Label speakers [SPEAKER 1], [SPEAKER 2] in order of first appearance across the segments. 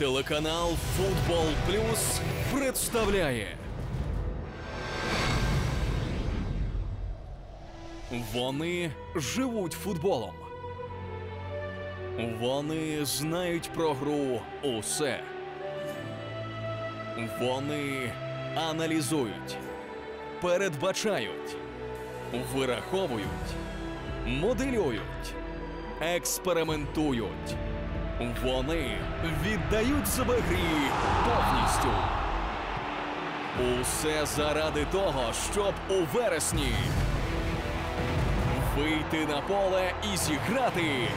[SPEAKER 1] Телеканал Футбол Плюс представляє. Вони живуть футболом. Вони знають про гру усе. Вони аналізують, передбачають, вираховують, моделюють, експериментують. Вони віддають себе грі повністю. Усе заради того, щоб у вересні вийти на поле і зіграти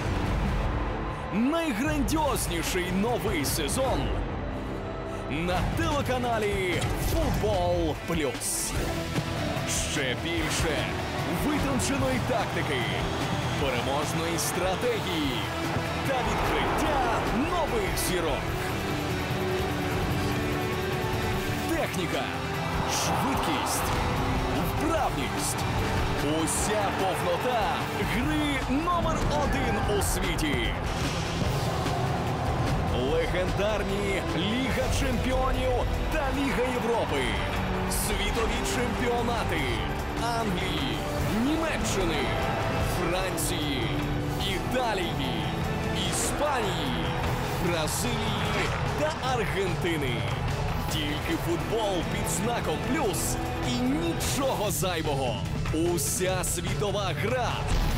[SPEAKER 1] найграндіозніший новий сезон на телеканалі Футбол Плюс. Ще більше витонченої тактики, переможної стратегії та відкриття нових зірок. Техніка, швидкість, вправність. Уся повнота гри номер один у світі. Легендарні Ліга Чемпіонів та Ліга Європи. Світові чемпіонати Англії, Німеччини, Франції, Італії, Іспанії, Бразилії та Аргентини. Тільки футбол під знаком плюс і нічого зайвого. Уся світова гра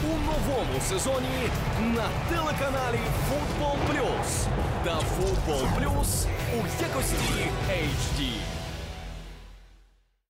[SPEAKER 1] у новому сезоні на телеканалі Футбол Плюс та Футбол Плюс у якості HD.